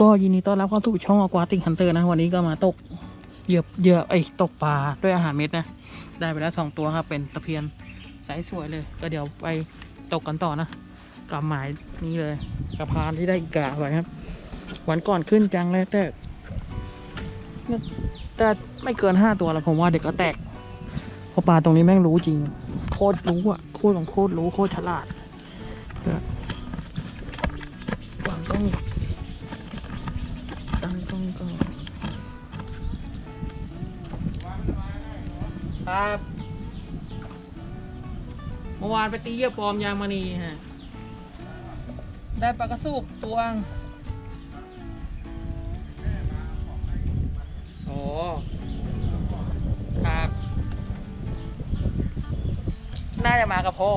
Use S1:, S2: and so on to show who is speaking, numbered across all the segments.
S1: ก็ยินดีต้อนรับเข้าสู่ช่องอควาติกฮันเตอร์นะ วันนี้ก็มาตกเหยื่อเหยือไอยตกปลาด้วยอาหารเม็ดนะ ได้ไปแล้วสองตัวครับ เป็นตะเพียนไซส์สวยเลย ก็เดี๋ยวไปตกกันต่อนะกับหมายนี้เลยสะพานที่ได้กาไว้ครับ วันก่อนขึ้นจังเลยแต่แต่ไม่เกินห้าตัวแล้วผมว่าเด็กก็แตกเพราะปลาตรงนี้แม่งรู้จริง โคตรรู้อะโคตรของโคตรรู้โคตรฉลาดวางต้อง ครับ เมื่อวานไปตีเยื่อปลอมยางมณีฮะ ได้ปลากระสุกตัวง โอ้ครับ น่าจะมากับพ่อ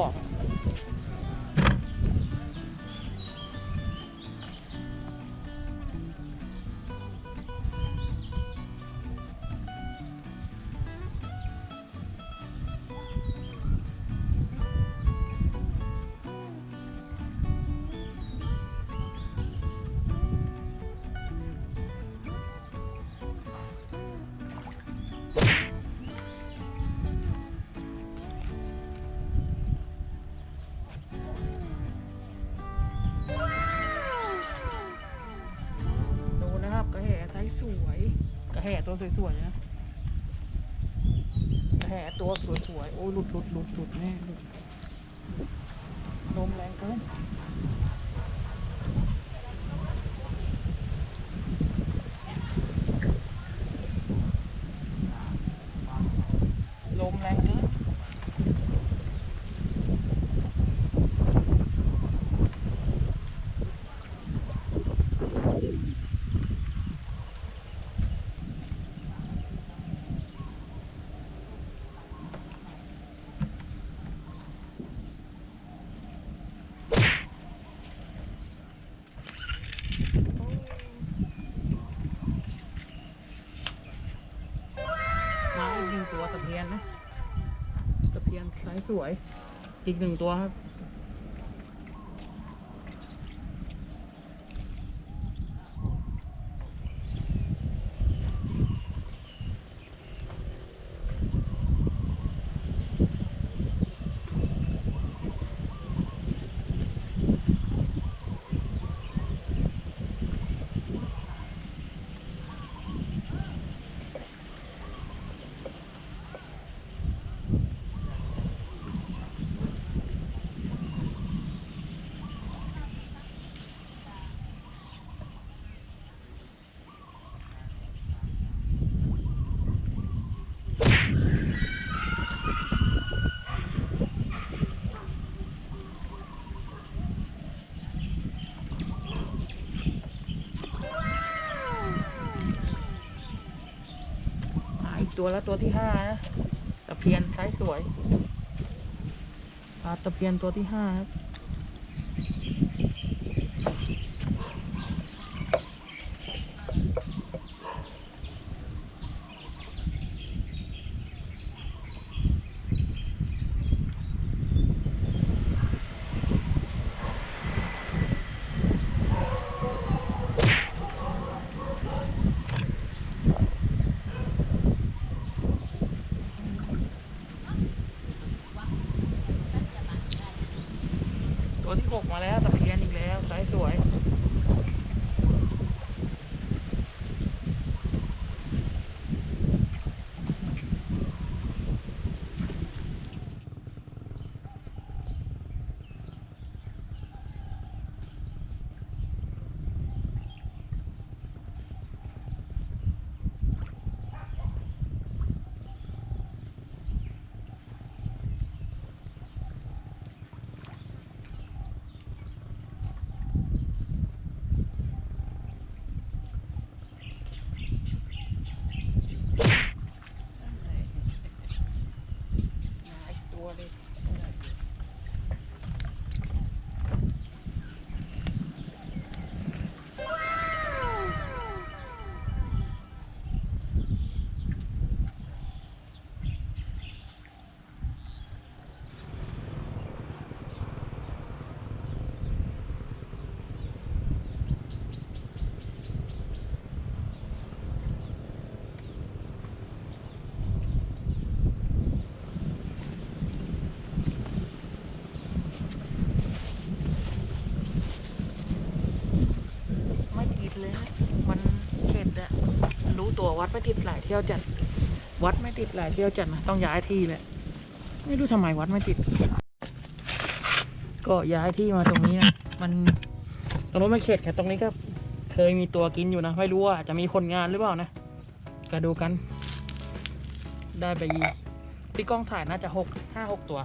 S1: สวยกระแห่ตัวสวยๆนะกระแห่ตัวสวยๆโอ้ยหลุดหลุดหลุดหลุดแน่ลมแรงเกินลมแรงเกินมาอีกหนึ่งตัวตะเพียนนะตะเพียนไซ สวย อีกหนึ่งตัวครับ ตัวแล้วตัวที่ห้านะตะเพียนไซส์สวยปลาตะเพียนตัวที่ห้าครับ ตัว วัดไม่ติดหลายเที่ยวจัด วัดไม่ติดหลายเที่ยวจัดนะต้องย้ายที่แหละไม่รู้ทำไมวัดไม่ติด ก็ย้ายที่มาตรงนี้นะมันตรงนู้นไม่เข็ดแค่ตรงนี้ก็เคยมีตัวกินอยู่นะไม่รู้ว่าจะมีคนงานหรือเปล่านะก็ดูกัน ได้ไปที่กล้องถ่ายน่าจะหกห้าหกตัว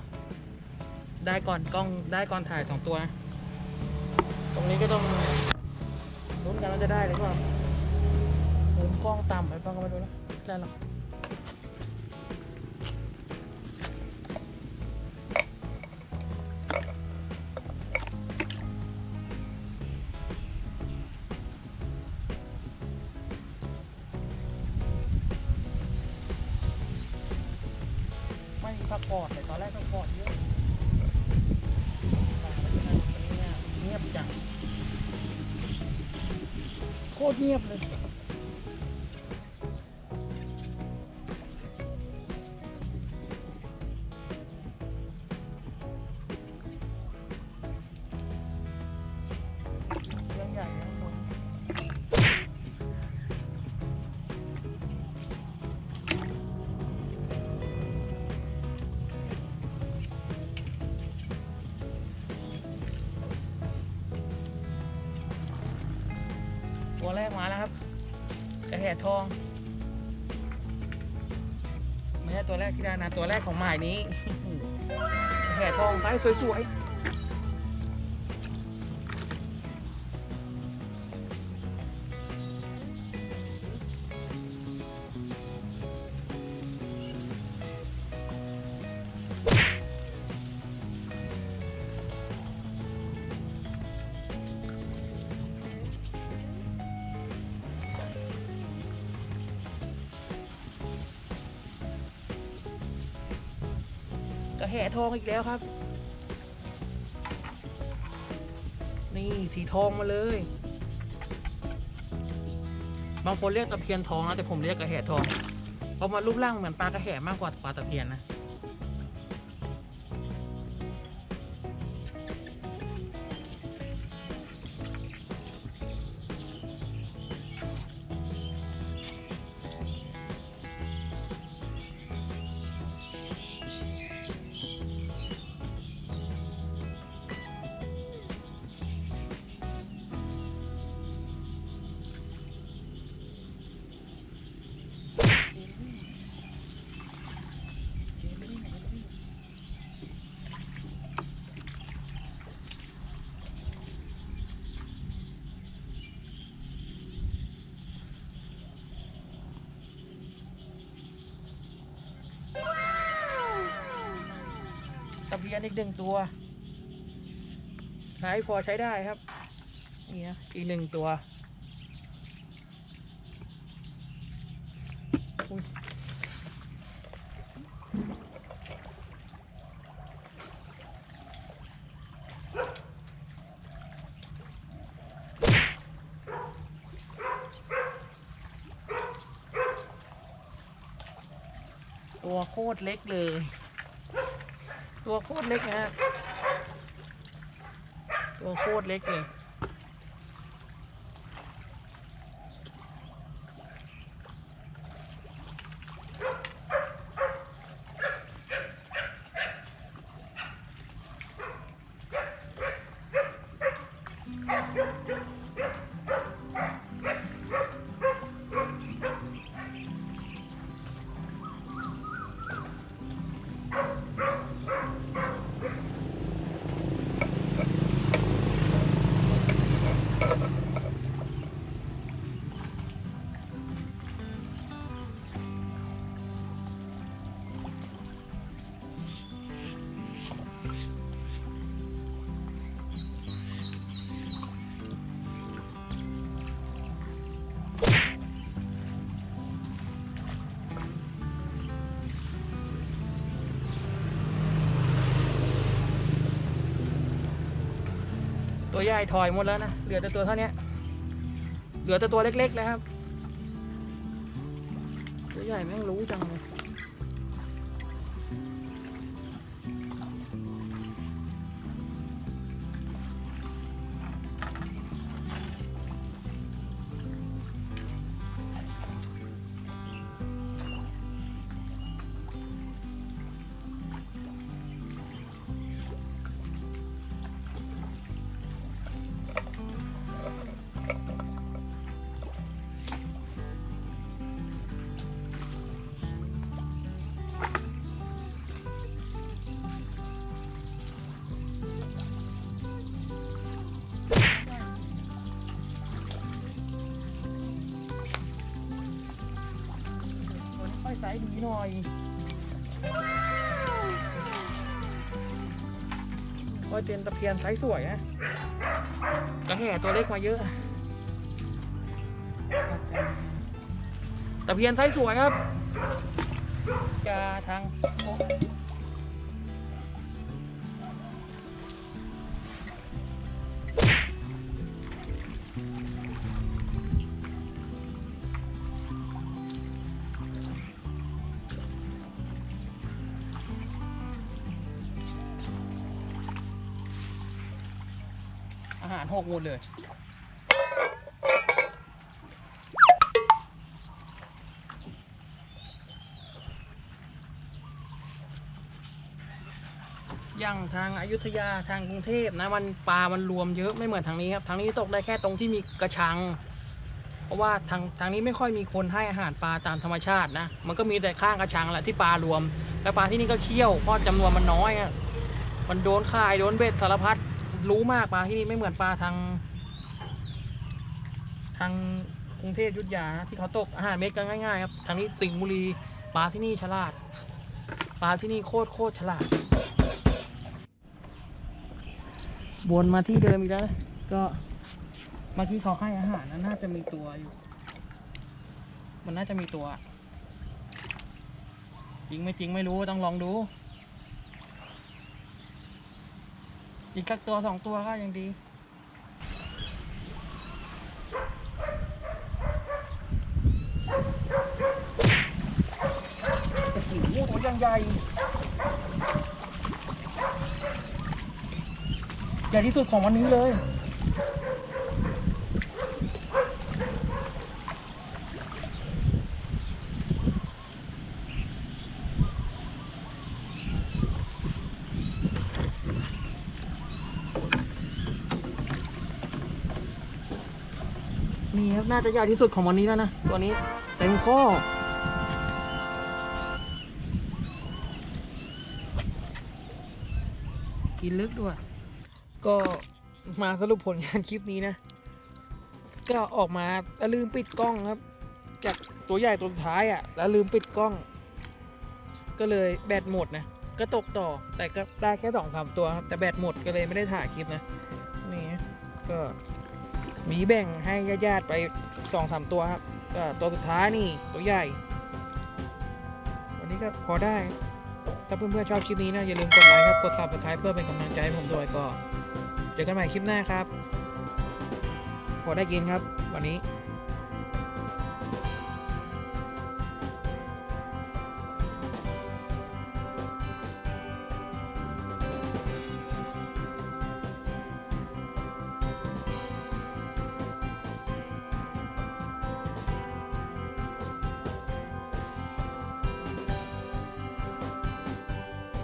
S1: ได้ก่อนกล้องได้ก่อนถ่ายสองตัวนะตรงนี้ก็ต้องลุ้นกันว่าจะได้หรือเปล่า มุมกล้องต่ำไปบ้างก็ไม่รู้นะได้หรอกไม่มีพักปอดเลยตอนแรกพักปอดเยอะเงียบจังโคตรเงียบเลย ทอง ไม่ใช่ตัวแรกที่ได้นะ ตัวแรกของหมายนี้แห่ทองไซส์สวยๆ กระแหทองอีกแล้วครับ นี่สีทองมาเลย บางคนเรียกตะเพียนทองนะแต่ผมเรียกกระแหทองเพราะมันรูปร่างเหมือนปลากระแหมากกว่าปลาตะเพียนนะ ตะเพียนอีกหนึ่งตัวใช้พอใช้ได้ครับ นี่นะอีกหนึ่งตัวตัวโคตรเล็กเลย ตัวโคตรเล็กนะฮะตัวโคตรเล็กเลย ใหญ่ถอยหมดแล้วนะ เหลือแต่ตัวเท่านี้ เหลือแต่ตัวเล็กๆแล้วครับ ตัวใหญ่แม่งรู้จังเลย ไซส์ดีหน่อยก็เป็นตะเพียนไซส์สวยนะกระแห่ตัวเล็กมาเยอะ ตะเพียนไซส์สวยครับ จะทาง อาหารหกหมดเลยอย่างทางอายุทยาทางกรุงเทพนะมันปลา มันรวมเยอะไม่เหมือนทางนี้ครับทางนี้ตกได้แค่ตรงที่มีกระชัง เพราะว่าทางทางนี้ไม่ค่อยมีคนให้อาหารปลาตามธรรมชาตินะมันก็มีแต่ข้างกระชังแหละที่ปลารวม แล้วปลาที่นี่ก็เคี่ยวเพราะจำนวนมันน้อยอะมันโดนข่ายโดนเบ็ดสารพัด รู้มากปลาที่นี่ไม่เหมือนปลาทาง ทางกรุงเทพยุทธยาที่เขาตกอาหารเม็ดกันง่ายๆครับทางนี้สิงห์บุรีปลาที่นี่ฉลาด ปลาที่นี่โคตรโคตรฉลาดวนมาที่เดิมอีกแล้วก็เมื่อกี้เขาให้อาหารนั้นน่าจะมีตัวอยู่ มันน่าจะมีตัว จริงไม่จริงไม่รู้ต้องลองดู อีกสักตัวสองตัวก็ยังดี โอ้โหตัวยังใหญ่ ใหญ่ที่สุดของวันนี้เลย นี่ครับน่าจะใหญ่ที่สุดของวันนี้แล้วนะ ตัวนี้เต็มข้อกินลึกด้วย ก็มาสรุปผลงานคลิปนี้นะ ก็ออกมาแล้วลืมปิดกล้องครับ จากตัวใหญ่ตัวท้ายอะ่ะ แล้วลืมปิดกล้อง ก็เลยแบตหมดนะ ก็ตกต่อ แต่ก็ได้แค่สองสามตัวครับ แต่แบตหมดก็เลยไม่ได้ถ่ายคลิปนะ นี่ก็ มีแบ่งให้ญาติๆไปสองสามตัวครับก็ตัวสุดท้ายนี่ตัวใหญ่ วันนี้ก็พอได้ ถ้าเพื่อนๆชอบคลิปนี้นะอย่าลืมกดไลค์ครับ กด subscribe เพื่อเป็นกำลังใจให้ผมด้วยก็ เจอกันใหม่คลิปหน้าครับ พอได้กินครับวันนี้